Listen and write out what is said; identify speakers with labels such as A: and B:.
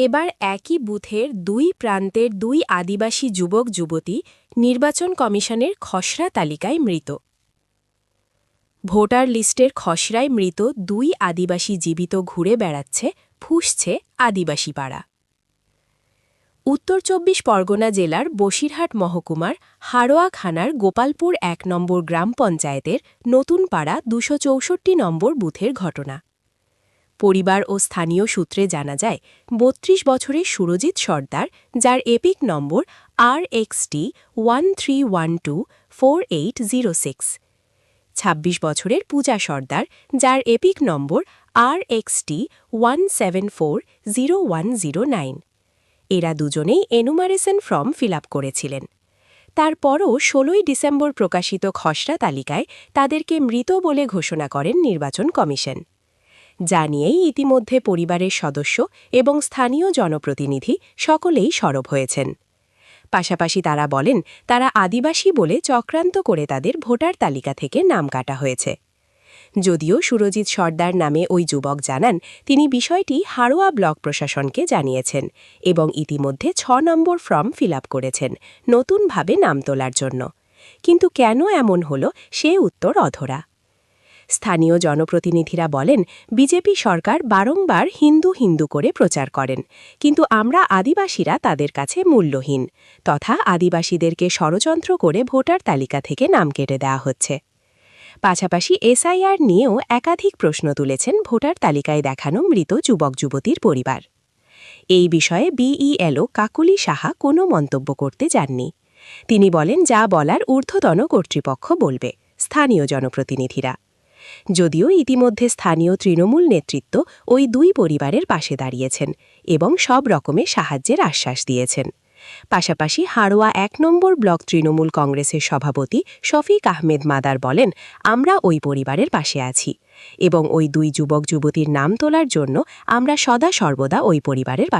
A: এবার একই বুথের দুই প্রান্তের দুই আদিবাসী যুবক যুবতী নির্বাচন কমিশনের খসড়া তালিকায় মৃত। ভোটার লিস্টের খসড়ায় মৃত দুই আদিবাসী জীবিত ঘুরে বেড়াচ্ছে, ফুসছে আদিবাসী পাড়া। উত্তর চব্বিশ পরগনা জেলার বসিরহাট মহকুমার হাড়োয়া খানার গোপালপুর এক নম্বর গ্রাম পঞ্চায়েতের নতুন পাড়া দুশো নম্বর বুথের ঘটনা। পরিবার ও স্থানীয় সূত্রে জানা যায়, বত্রিশ বছরের সুরজিৎ সর্দার, যার EPIC number R XT one one two four eight zero six. ছাব্বিশ বছরের পূজা সর্দার, যার EPIC number R XT one seven four zero one zero nine. এরা দুজনেই এনুমারেশন ফর্ম ফিল করেছিলেন। তারপরও ষোলোই ডিসেম্বর প্রকাশিত খসড়া তালিকায় তাদেরকে মৃত বলে ঘোষণা করেন নির্বাচন কমিশন। যা নিয়েই ইতিমধ্যে পরিবারের সদস্য এবং স্থানীয় জনপ্রতিনিধি সকলেই সরব হয়েছেন। পাশাপাশি তারা বলেন, তারা আদিবাসী বলে চক্রান্ত করে তাদের ভোটার তালিকা থেকে নাম কাটা হয়েছে। যদিও সুরজিৎ সর্দার নামে ওই যুবক জানান, তিনি বিষয়টি হাড়োয়া ব্লক প্রশাসনকে জানিয়েছেন এবং ইতিমধ্যে ছ নম্বর ফর্ম ফিল করেছেন নতুনভাবে নাম তোলার জন্য। কিন্তু কেন এমন হল, সে উত্তর অধরা। স্থানীয় জনপ্রতিনিধিরা বলেন, বিজেপি সরকার বারংবার হিন্দু হিন্দু করে প্রচার করেন, কিন্তু আমরা আদিবাসীরা তাদের কাছে মূল্যহীন, তথা আদিবাসীদেরকে ষড়যন্ত্র করে ভোটার তালিকা থেকে নাম কেটে দেওয়া হচ্ছে। পাশাপাশি এসআইআর নিয়েও একাধিক প্রশ্ন তুলেছেন ভোটার তালিকায় দেখানো মৃত যুবক যুবতীর পরিবার। এই বিষয়ে বিইএলও কাকুলি সাহা কোনো মন্তব্য করতে যাননি। তিনি বলেন, যা বলার ঊর্ধ্বতন কর্তৃপক্ষ বলবে, স্থানীয় জনপ্রতিনিধিরা। যদিও ইতিমধ্যে স্থানীয় তৃণমূল নেতৃত্ব ওই দুই পরিবারের পাশে দাঁড়িয়েছেন এবং সব রকমের সাহায্যের আশ্বাস দিয়েছেন। পাশাপাশি হাড়োয়া এক নম্বর ব্লক তৃণমূল কংগ্রেসের সভাপতি শফিক আহমেদ মাদার বলেন, আমরা ওই পরিবারের পাশে আছি এবং ওই দুই যুবক যুবতীর নাম তোলার জন্য আমরা সদা সর্বদা ওই পরিবারের